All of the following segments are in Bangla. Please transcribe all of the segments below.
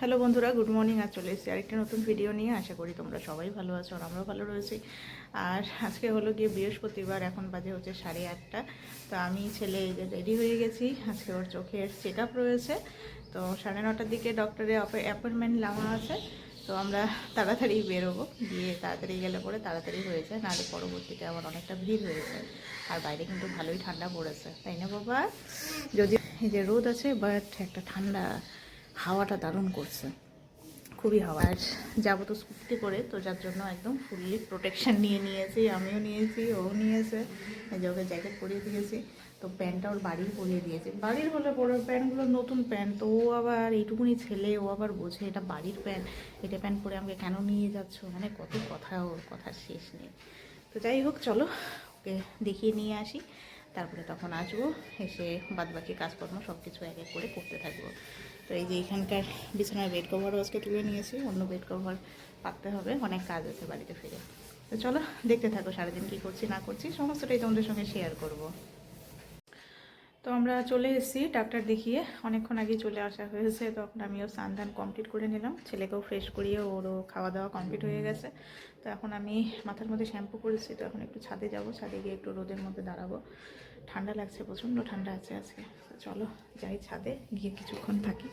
হ্যালো বন্ধুরা, গুড মর্নিং আর চলে এসেছি আরেকটা নতুন ভিডিও নিয়ে। আশা করি তোমরা সবাই ভালো আছো আর আমরাও ভালো রয়েছি। আর আজকে হলো গিয়ে বৃহস্পতিবার, এখন বাজে হচ্ছে সাড়ে আটটা। তো আমি ছেলে যে রেডি হয়ে গেছি, আজকে ওর চোখের চেক রয়েছে। তো সাড়ে নটার দিকে ডক্টরের অ্যাপয়েন্টমেন্ট নেওয়া আছে। তো আমরা তাড়াতাড়ি বেরোবো, গিয়ে তাড়াতাড়ি গেলে পরে তাড়াতাড়ি হয়ে যায়, নাহলে পরবর্তীতে আবার অনেকটা ভিড় হয়েছে আর বাইরে কিন্তু ভালোই ঠান্ডা পড়েছে, তাই না বাবা? যদি এই যে রোদ আছে বাট একটা ঠান্ডা হাওয়াটা দারুণ করছে। খুবই হাওয়া। আর যাব তো স্কুটি করে তো যার জন্য একদম ফুললি প্রোটেকশান নিয়ে নিয়েছি আমিও নিয়েছি ও নিয়েছে এই যে ওকে জ্যাকেট পরিয়ে দিয়েছি তো প্যান্টটা ওর বাড়ির পরিয়ে দিয়েছি। বাড়ির হলে পরে প্যান্টগুলো নতুন প্যান্ট তো ও আবার এইটুকুনি ছেলে ও আবার বোঝে এটা বাড়ির প্যান্ট এটা প্যান্ট পরে আমাকে কেন নিয়ে যাচ্ছ? মানে কত কথা ওর কথার শেষ নেই। তো যাই হোক চলো ওকে দেখিয়ে নিয়ে আসি তারপরে তখন আসব এসে বাদবাকি কাজকর্ম সব কিছু এক এক করে করতে থাকব। তো এই যে এখানকার বিছানার বেড কভারও আজকে তুলে নিয়েছি, অন্য বেড কভার পাততে হবে, অনেক কাজ আছে বাড়িতে ফিরে। তো চলো, দেখতে থাকো সারাদিন কি করছি না করছি, সমস্তটাই তোমাদের সঙ্গে শেয়ার করব। তো আমরা চলে এসেছি ডাক্তার দেখিয়ে। অনেকক্ষণ আগে চলে আসা হয়েছে তখন আমিও স্নান ধান কমপ্লিট করে নিলাম। ছেলেকেও ফ্রেশ করিয়ে ওরও খাওয়া দাওয়া কমপ্লিট হয়ে গেছে। তো এখন আমি মাথার মধ্যে শ্যাম্পু করেছি তো এখন একটু ছাদে যাব। ছাদে গিয়ে একটু রোদের মধ্যে দাঁড়াবো। ঠান্ডা লাগছে, প্রচণ্ড ঠান্ডা আছে আজকে। তো চলো যাই ছাদে, গিয়ে কিছুক্ষণ থাকি।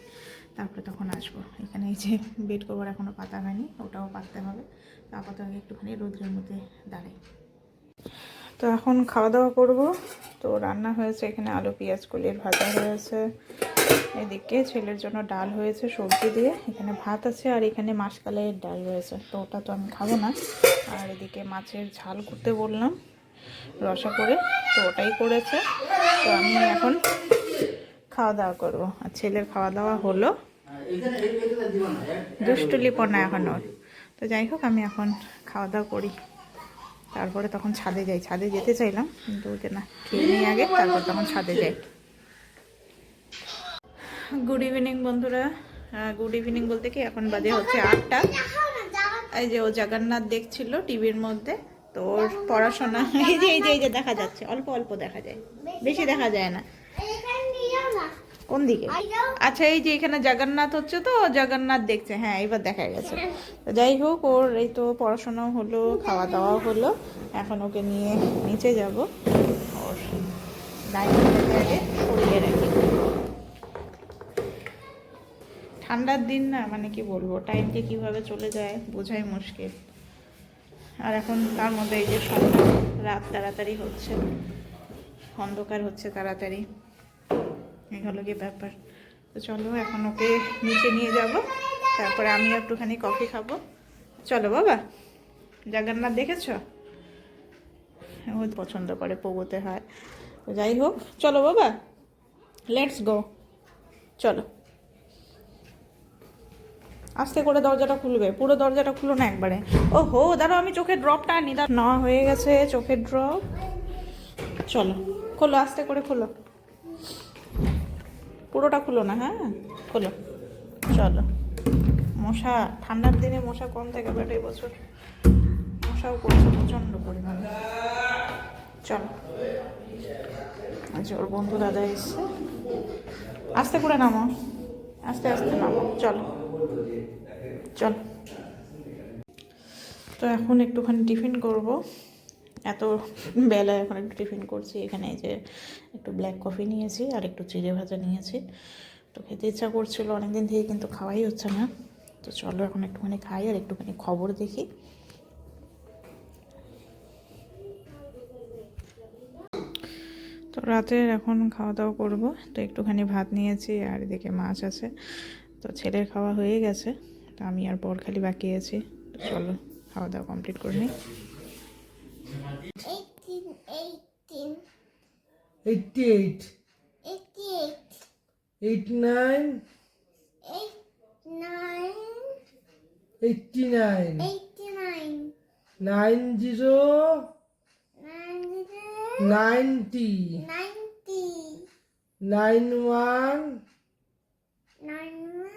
তারপরে তখন আসব। এখানে এই যে বেড কভার এখনও পাতা হয়নি, ওটাও পাততে হবে। তো আপাতত আগে একটুখানি রোদ্রের মধ্যে দাঁড়াই। তো এখন খাওয়া দাওয়া করব। তো রান্না হয়েছে। এখানে আলু, পেঁয়াজ, কলির ভাজা হয়েছে। এদিকে ছেলের জন্য ডাল হয়েছে সবজি দিয়ে। এখানে ভাত আছে আর এখানে মাসকালের ডাল রয়েছে। তো ওটা তো আমি খাব না। আর এদিকে মাছের ঝাল করতে বললাম রসা করে। তো ওটাই করেছে। তো আমি এখন খাওয়া দাওয়া করব। আর ছেলের খাওয়া দাওয়া হলো দুষ্টুলিপনা এখন। ওর তো যাই হোক, আমি এখন খাওয়া দাওয়া করি। তারপরে তখন ছাদে যাই। ছাদে যেতে চাইলাম, কিন্তু না, খেয়ে নিই আগে, তারপর তখন ছাদে যাই। গুড ইভিনিং বন্ধুরা। গুড ইভিনিং বলতে কি, এখন বাজে হচ্ছে আটটা। এই যে ও জগন্নাথ দেখছিল টিভির মধ্যে, তো ওর পড়াশোনা এই এই যে এই যে দেখা যাচ্ছে, অল্প অল্প দেখা যায়। বেশি দেখা যায় না। কোন দিকে? আচ্ছা এই যে এখানে জগন্নাথ হচ্ছে তো জগন্নাথ দেখছে। হ্যাঁ এবার দেখা গেছে। যাই হোক ওর এই তো পড়াশোনাও হলো খাওয়া দাওয়াও হলো। এখন ওকে নিয়ে নিচে যাব। ওর ডাইনিংটাকে আগে সরিয়ে রাখি। ঠান্ডার দিন না মানে কি বলব টাইমটা কীভাবে চলে যায় বোঝাই মুশকিল। আর এখন তার মধ্যে এই যে সন্ধ্যা রাত তাড়াতাড়ি হচ্ছে। অন্ধকার হচ্ছে তাড়াতাড়ি। এই হলো গিয়ে ব্যাপার। তো চলো, এখন ওকে নিচে নিয়ে যাব। তারপরে আমি একটুখানি কফি খাব। চলো বাবা, জগন্নাথ দেখেছ? ও পছন্দ করে পোগোতে হয়। তো যাই হোক, চলো বাবা লেটস গো চলো। আস্তে করে দরজাটা খুলবে, পুরো দরজাটা খুলো না একবারে। ও হো দাঁড়াও, আমি চোখের ড্রপটা আনি দাঁড়া নেওয়া হয়ে গেছে চোখের ড্রপ চলো, খোলো, আস্তে করে খোলো। পুরোটা খুলো না হ্যাঁ? খোলো। চলো। মশা, ঠান্ডার দিনে মশা কম থাকে বাট এই বছর মশাও করছে প্রচণ্ড পরিমাণে। চলো। আচ্ছা ওর বন্ধু দাদা এসছে। আস্তে করে নামো। আস্তে আস্তে নামো। চলো। চল। তো এখন একটুখানি টিফিন করব। এত বেলা এখন একটু টিফিন করছি, এখানে যে একটু ব্ল্যাক কফি নিয়েছি আর একটু চিড়ে ভাজা নিয়েছি। তো খেতে ইচ্ছা করছিল, অনেকদিন থেকে কিন্তু খাওয়াই হচ্ছে না। তো চলো এখন একটুখানি খাই আর একটুখানি খবর দেখি। তো রাতের এখন খাওয়া দাওয়া করব, তো একটুখানি ভাত নিয়েছি আর এদিকে মাছ আছে। তো ছেলের খাওয়া হয়ে গেছে, তো আমি আর বর খালি বাকি আছি। তো চলো খাওয়া দাওয়া কমপ্লিট করে নিই। Eighty-eight, 88, eighty-nine, 89, eighty-nine, 89, nine zero, 90, ninety, 90, nine one, 91,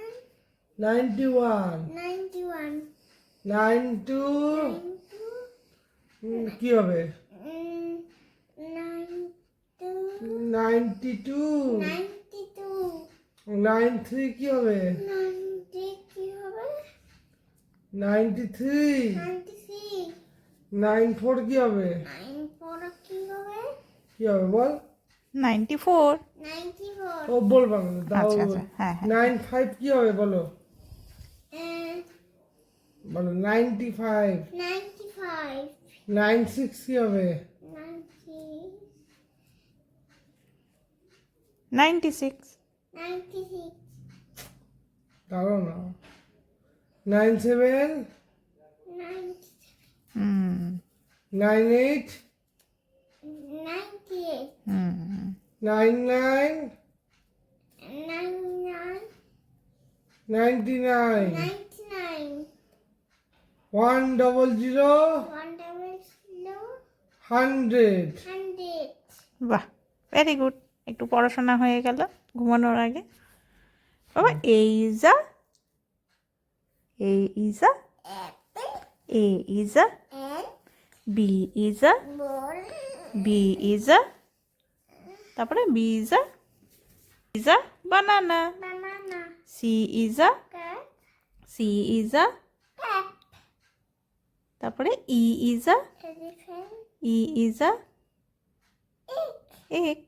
ninety-one, 91, nine two, 92, উম, কি হবে mm, 92, ninety two. Nine three কি হবে? Ninety three. নাইন ফোর কি হবে? কি হবে? বল? Ninety four. ও বলবা না দাও আচ্ছা আচ্ছা হ্যাঁ হ্যাঁ। নাইন ফাইভ কি হবে বলো? বলো ninety five. Ninety five. Nine six কি হবে? Ninety ninety six ninety six দাঁড়ো না nine seven ninety hmm nine eight ninety eight hmm nine nine nine nine ninety nine ninety nine one double zero one double zero hundred hundred বাহ ভেরি গুড একটু পড়াশোনা হয়ে গেল ঘুমানোর আগে বাবা A is a A is A is B is B is তারপরে B is a banana C is C is তারপরে ই ইজ ই ইজ এক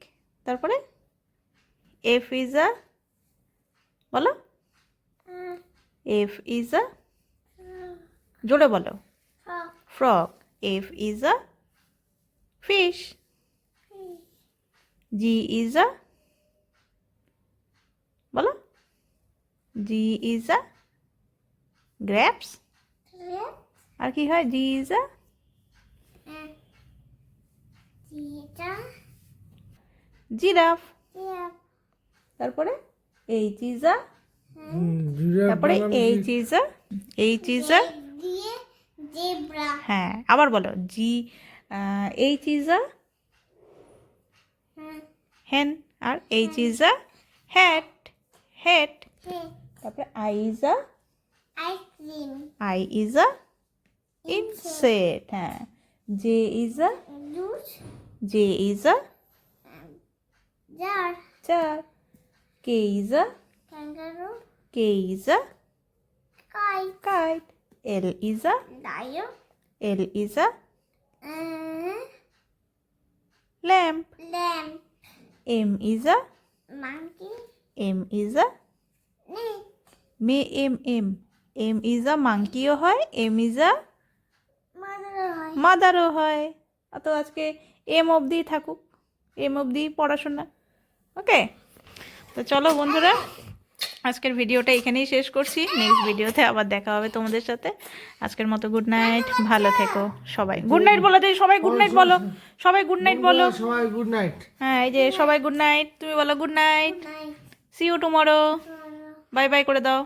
তারপরে এফ ইজ আ বলো? এফ ইজ আ জোরে বলো। Frock F is a fish G is a বলো? জি ইজ আ গ্র্যাপস আর কি হয়? G is a G is a giraffe তারপরে a জিরো তারপরে is a দিয়ে জেব্রা হ্যাঁ আবার বলো g h is a hen আর h is a hat hat তারপরে i is a ice cream I is a insect. হ্যাঁ J is a juice J is jar চার K is a kangaroo K is a কাই kite. L is a lion L is a lamp. Lamp M is a monkey M is a নেই মে M M. M is a monkeyও হয় M is a মাদার হয়. মাদারও হয়। অত আজকে এম অবধি থাকুক। এম অবধি পড়াশোনা। ওকে তো চলো বন্ধুরা আজকের ভিডিওটা এখানেই শেষ করছি। নেক্সট ভিডিওতে আবার দেখা হবে তোমাদের সাথে। আজকের মতো গুড নাইট ভালো থেকো সবাই। গুড নাইট বলো তুই সবাই গুড নাইট বলো। সবাই গুড নাইট বলো। সবাই গুড নাইট হ্যাঁ এই যে সবাই গুড নাইট তুমি বলো good night see you tomorrow bye bye করে দাও।